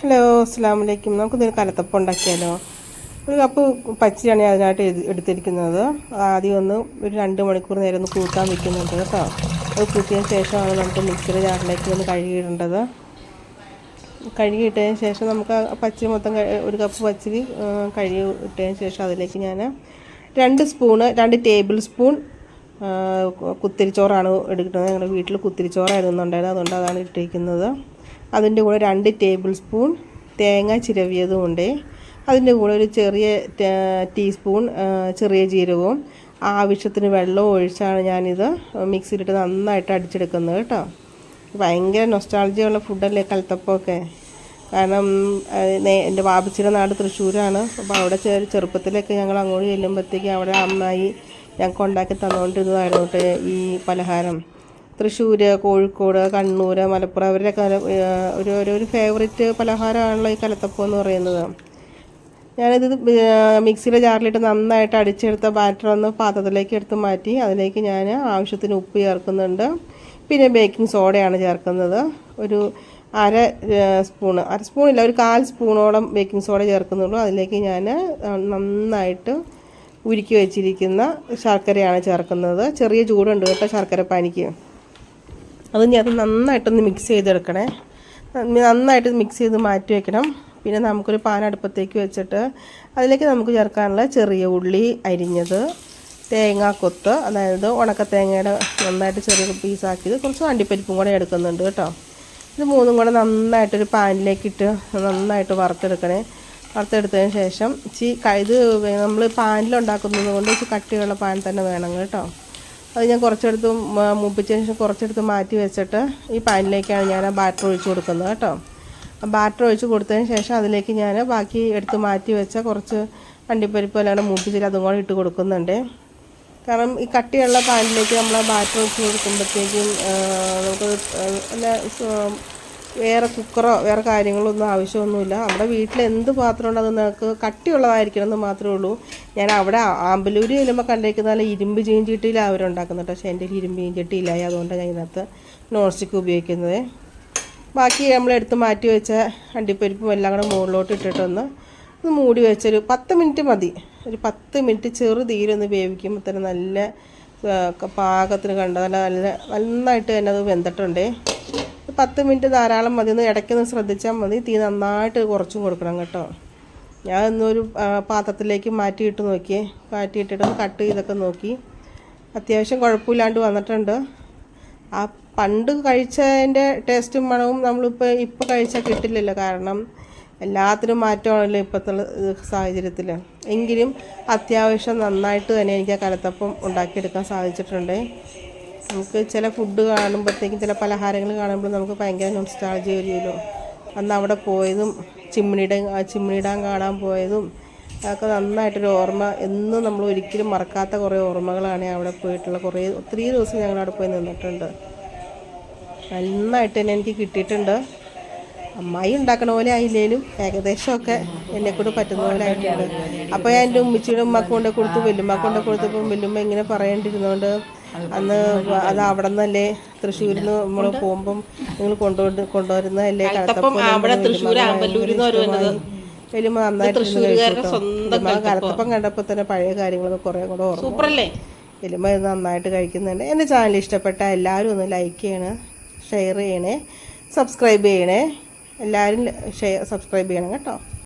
Hello അസ്സാം വലൈക്കും നമുക്കിതൊരു കലത്തപ്പം ഉണ്ടാക്കിയാലോ? ഒരു കപ്പ് പച്ചരിയാണ് ഞാൻ അതിനായിട്ട് എട്- എടുത്തിരിക്കുന്നത്. ആദ്യം ഒന്ന് ഒരു രണ്ട് മണിക്കൂർ നേരം ഒന്ന് കൂട്ടാൻ വെക്കുന്നുണ്ട് കേട്ടോ. അത് കൂട്ടിയതിന് ശേഷമാണ് നമുക്ക് മിക്സിയുടെ ജാറിലേക്ക് ഒന്ന് കഴുകിയിടേണ്ടത്. കഴുകിയിട്ടതിന് ശേഷം നമുക്ക് പച്ചരി മൊത്തം ഒരു കപ്പ് പച്ചരി കഴുകി ഇട്ടതിന് ശേഷം അതിലേക്ക് ഞാൻ രണ്ട് സ്പൂണ് രണ്ട് ടേബിൾ സ്പൂൺ കുത്തിരിച്ചോറാണ് എടുക്കുന്നത്. ഞങ്ങളുടെ വീട്ടിൽ കുത്തിരിച്ചോറായിരുന്നു ഉണ്ടായത് അതുകൊണ്ട് അതാണ് ഇട്ടിരിക്കുന്നത്. അതിന്റെ കൂടെ രണ്ട് ടേബിൾ സ്പൂൺ തേങ്ങ ചിരവിയതും ഉണ്ട്. അതിന്റെ കൂടെ ഒരു ചെറിയ ടീസ്പൂൺ ചെറിയ ജീരകവും ആവശ്യത്തിന് വെള്ളവും ഒഴിച്ചാണ് ഞാനിത് മിക്സിയിലിട്ട് നന്നായിട്ട് അടിച്ചെടുക്കുന്നത് കേട്ടോ. ഭയങ്കര നൊസ്റ്റാളജിയുള്ള ഫുഡല്ലേ കലത്തപ്പമൊക്കെ കാരണം എന്റെ വാപ്പച്ചിയുടെ നാട് തൃശ്ശൂരാണ്. അപ്പോൾ അവിടെ ചെറു ചെറുപ്പത്തിലൊക്കെ ഞങ്ങൾ അങ്ങോട്ട് ചെല്ലുമ്പോഴത്തേക്കും അവിടെ അമ്മായി ഞങ്ങൾക്ക് ഉണ്ടാക്കി തന്നുകൊണ്ടിരുന്നതായിരുന്നു കേട്ടോ ഈ പലഹാരം തൃശ്ശൂർ കോഴിക്കോട് കണ്ണൂർ മലപ്പുറം അവരുടെ കല ഒരു ഒരു ഫേവറേറ്റ് പലഹാരമാണല്ലോ ഈ കലത്തപ്പം എന്ന് പറയുന്നത്. ഞാനിത് മിക്സിയിലെ ജാറിലിട്ട് നന്നായിട്ട് അടിച്ചെടുത്ത ബാറ്റർ ഒന്ന് പാത്രത്തിലേക്ക് എടുത്ത് മാറ്റി അതിലേക്ക് ഞാൻ ആവശ്യത്തിന് ഉപ്പ് ചേർക്കുന്നുണ്ട്. പിന്നെ ബേക്കിംഗ് സോഡയാണ് ചേർക്കുന്നത്. ഒരു അര സ്പൂൺ അര സ്പൂണില്ല ഒരു കാൽ സ്പൂണോളം ബേക്കിംഗ് സോഡ ചേർക്കുന്നുള്ളൂ. അതിലേക്ക് ഞാൻ നന്നായിട്ട് ഉരുക്കി വെച്ചിരിക്കുന്ന ശർക്കരയാണ് ചേർക്കുന്നത്. ചെറിയ ചൂടുണ്ട് കേട്ടോ ശർക്കര പാനിക്ക്. അത് ഞാൻ നന്നായിട്ടൊന്ന് മിക്സ് ചെയ്തെടുക്കണേ. നന്നായിട്ട് മിക്സ് ചെയ്ത് മാറ്റി വെക്കണം. പിന്നെ നമുക്കൊരു പാൻ അടുപ്പത്തേക്ക് വെച്ചിട്ട് അതിലേക്ക് നമുക്ക് ചേർക്കാനുള്ള ചെറിയ ഉള്ളി അരിഞ്ഞത് തേങ്ങാക്കൊത്ത് അതായത് ഉണക്ക തേങ്ങയുടെ നന്നായിട്ട് ചെറിയ പീസാക്കിയത് കുറച്ച് അണ്ടിപ്പരിപ്പും കൂടെ എടുക്കുന്നുണ്ട് കേട്ടോ. ഇത് മൂന്നും കൂടെ നന്നായിട്ടൊരു പാനിലേക്കിട്ട് നന്നായിട്ട് വറുത്തെടുക്കണേ. വറുത്തെടുത്തതിന് ശേഷം ഇച്ചി ഇത് നമ്മൾ പാനിലുണ്ടാക്കുന്നത് കൊണ്ട് ഇച്ചിരി കട്ടിയുള്ള പാൻ തന്നെ വേണം കേട്ടോ. അത് ഞാൻ കുറച്ചെടുത്ത് മൂപ്പിച്ചതിന് ശേഷം കുറച്ചെടുത്ത് മാറ്റി വെച്ചിട്ട് ഈ പാനിലേക്കാണ് ഞാൻ ബാറ്റർ ഒഴിച്ച് കൊടുക്കുന്നത് കേട്ടോ. ബാറ്റർ ഒഴിച്ച് കൊടുത്തതിന് ശേഷം അതിലേക്ക് ഞാൻ ബാക്കി എടുത്ത് മാറ്റി വെച്ച കുറച്ച് അണ്ടിപ്പരിപ്പ് അല്ലാണ്ട് മൂപ്പിച്ചിട്ട് അതും കൂടെ ഇട്ട് കൊടുക്കുന്നുണ്ട്. കാരണം ഈ കട്ടിയുള്ള പാനിലേക്ക് നമ്മൾ ബാറ്റർ ഒഴിച്ച് കൊടുക്കുമ്പോഴത്തേക്കും നമുക്ക് അല്ല സ- വേറെ കുക്കറോ വേറെ കാര്യങ്ങളൊന്നും ആവശ്യമൊന്നുമില്ല. നമ്മുടെ വീട്ടിൽ എന്ത് പാത്രം ഉണ്ടോ അത് നിങ്ങൾക്ക് കട്ടിയുള്ളതായിരിക്കണം എന്ന് മാത്രമേ ഉള്ളൂ. ഞാൻ അവിടെ ആമ്പലൂര് ചെല്ലുമ്പോൾ കണ്ടേക്കുന്ന നല്ല ഇരുമ്പ് ചീഞ്ചിട്ടിയിലാണ് അവരുണ്ടാക്കുന്നത് പക്ഷേ എന്റെ ഇരുമ്പ് ചീഞ്ചിട്ടിയില്ലായി. അതുകൊണ്ടാണ് ഞാൻ ഇതിനകത്ത് നോൺ സ്റ്റിക്ക് ഉപയോഗിക്കുന്നത്. ബാക്കി നമ്മൾ എടുത്ത് മാറ്റി വെച്ച അണ്ടിപ്പരിപ്പും എല്ലാം കൂടെ മുകളിലോട്ട് ഇട്ടിട്ടൊന്ന് ഒന്ന് മൂടി വെച്ചൊരു പത്ത് മിനിറ്റ് മതി. ഒരു പത്ത് മിനിറ്റ് ചെറു തീരൊന്ന് വേവിക്കുമ്പോൾ തന്നെ നല്ല പാകത്തിന് കണ്ട നല്ല നല്ല നന്നായിട്ട് തന്നെ അത് വെന്തിട്ടുണ്ടേ. പത്ത് മിനിറ്റ് ധാരാളം മതി. ഒന്ന് ഇടയ്ക്കൊന്ന് ശ്രദ്ധിച്ചാൽ മതി. തീ നന്നായിട്ട് കുറച്ചും കൊടുക്കണം കേട്ടോ. ഞാൻ ഇന്നൊരു പാത്രത്തിലേക്ക് മാറ്റിയിട്ട് നോക്കിയേ മാറ്റിയിട്ടിട്ട് കട്ട് ചെയ്തൊക്കെ നോക്കി. അത്യാവശ്യം കുഴപ്പമില്ലാണ്ട് വന്നിട്ടുണ്ട്. ആ പണ്ട് കഴിച്ചതിന്റെ ടേസ്റ്റും മണവും നമ്മളിപ്പോൾ ഇപ്പോൾ കഴിച്ചാൽ കിട്ടില്ലല്ലോ. കാരണം എല്ലാത്തിനും മാറ്റമാണല്ലോ ഇപ്പോഴത്തെ സാഹചര്യത്തിൽ എങ്കിലും അത്യാവശ്യം നന്നായിട്ട് തന്നെ എനിക്ക് ആ കലത്തപ്പം ഉണ്ടാക്കിയെടുക്കാൻ സാധിച്ചിട്ടുണ്ട്. നമുക്ക് ചില ഫുഡ് കാണുമ്പോഴത്തേക്കും ചില പലഹാരങ്ങൾ കാണുമ്പോൾ നമുക്ക് ഭയങ്കര നൊസ്റ്റാളജി വരുമല്ലോ അന്ന് അവിടെ പോയതും ചിമ്മിണിയുടെ ചിമ്മിണിയിടാൻ കാണാൻ പോയതും അതൊക്കെ നന്നായിട്ടൊരു ഓർമ്മ. എന്നും നമ്മൾ ഒരിക്കലും മറക്കാത്ത കുറേ ഓർമ്മകളാണ് അവിടെ പോയിട്ടുള്ള. കുറേ ഒത്തിരി ദിവസം ഞങ്ങൾ അവിടെ പോയി നിന്നിട്ടുണ്ട്. നന്നായിട്ട് തന്നെ എനിക്ക് കിട്ടിയിട്ടുണ്ട്. അമ്മായി ഉണ്ടാക്കണ പോലെ ആയില്ലേലും ഏകദേശമൊക്കെ എന്നെ കൂടെ പറ്റുന്ന പോലെ ആയിട്ടുണ്ട്. അപ്പോൾ ഞാൻ എന്റെ ഉമ്മച്ചിയുടെ ഉമ്മ കൊണ്ട് കൊടുത്തു വെല്ലുമ്മക്ക് കൊണ്ട് കൊടുത്തപ്പോൾ വെല്ലുമ്മ ഇങ്ങനെ പറയേണ്ടിരുന്നോണ്ട് അന്ന് അത് അവിടെ നിന്നല്ലേ തൃശ്ശൂരിൽ നിന്ന് നമ്മൾ പോകുമ്പം നിങ്ങൾ കൊണ്ടുകൊണ്ട് കൊണ്ടുവരുന്നതല്ലേ തൃശ്ശൂർ നന്നായിട്ട്. കലത്തപ്പം കണ്ടപ്പോൾ തന്നെ പഴയ കാര്യങ്ങളൊക്കെ കുറേ കൂടെ ഓർമ്മ ഇത് നന്നായിട്ട് കഴിക്കുന്നുണ്ട്. എന്റെ ചാനൽ ഇഷ്ടപ്പെട്ട എല്ലാവരും ഒന്ന് ലൈക്ക് ചെയ്യണേ ഷെയർ ചെയ്യണേ സബ്സ്ക്രൈബ് ചെയ്യണേ. എല്ലാവരും ഷെയർ സബ്സ്ക്രൈബ് ചെയ്യണം കേട്ടോ.